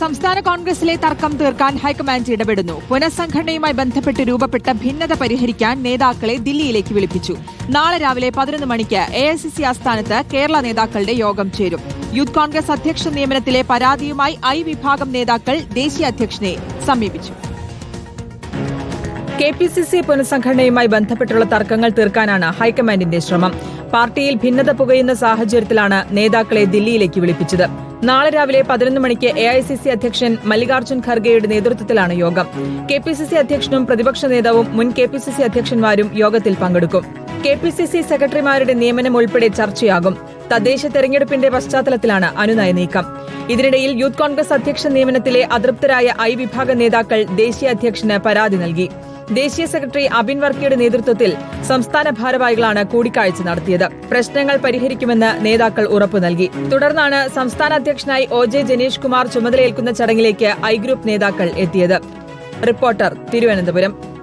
സംസ്ഥാന കോൺഗ്രസിലെ തർക്കം തീർക്കാൻ ഹൈക്കമാൻഡ് ഇടപെടുന്നു. പുനഃസംഘടനയുമായി ബന്ധപ്പെട്ട് രൂപപ്പെട്ട ഭിന്നത പരിഹരിക്കാൻ നേതാക്കളെ ദില്ലിയിലേക്ക് വിളിപ്പിച്ചു. നാളെ രാവിലെ പതിനൊന്ന് മണിക്ക് എ ഐ സി സി ആസ്ഥാനത്ത് കേരള നേതാക്കളുടെ യോഗം ചേരും. യൂത്ത് കോൺഗ്രസ് അധ്യക്ഷ നിയമനത്തിലെ പരാതിയുമായി ഐ വിഭാഗം നേതാക്കൾ ദേശീയ അധ്യക്ഷനെ സമീപിച്ചു. കെ പി സി സി പുനഃസംഘടനയുമായി ബന്ധപ്പെട്ടുള്ള തർക്കങ്ങൾ തീർക്കാനാണ് ഹൈക്കമാൻഡിന്റെ ശ്രമം. പാർട്ടിയിൽ ഭിന്നത പുകയുന്ന സാഹചര്യത്തിലാണ് നേതാക്കളെ ദില്ലിയിലേക്ക് വിളിപ്പിച്ചത്. നാളെ രാവിലെ പതിനൊന്ന് മണിക്ക് എ ഐ സി സി അധ്യക്ഷൻ മല്ലികാർജുൻ ഖർഗെയുടെ നേതൃത്വത്തിലാണ് യോഗം. കെ പി സി സി അധ്യക്ഷനും പ്രതിപക്ഷ നേതാവും മുൻ കെ പി സി സി അധ്യക്ഷന്മാരും യോഗത്തിൽ പങ്കെടുക്കും. കെ പി സി സി സെക്രട്ടറിമാരുടെ നിയമനം ഉൾപ്പെടെ ചർച്ചയാകും. തദ്ദേശ തെരഞ്ഞെടുപ്പിന്റെ പശ്ചാത്തലത്തിലാണ് അനുനയ നീക്കം. ഇതിനിടയിൽ യൂത്ത് കോൺഗ്രസ് അധ്യക്ഷ നിയമനത്തിലെ അതൃപ്തരായ ഐ വിഭാഗ നേതാക്കൾ ദേശീയ അധ്യക്ഷന് പരാതി നൽകി. ദേശീയ സെക്രട്ടറി അബിൻ വർക്കിയുടെ നേതൃത്വത്തിൽ സംസ്ഥാന ഭാരവാഹികളാണ് കൂടിക്കാഴ്ച നടത്തിയത്. പ്രശ്നങ്ങൾ പരിഹരിക്കുമെന്ന് നേതാക്കൾ ഉറപ്പു നൽകി. തുടർന്നാണ് സംസ്ഥാന അധ്യക്ഷനായി ഒ ജെ ജനീഷ് കുമാർ ചുമതലയേൽക്കുന്ന ചടങ്ങിലേക്ക് ഐ ഗ്രൂപ്പ് നേതാക്കൾ എത്തിയത്. റിപ്പോർട്ടർ തിരുവനന്തപുരം.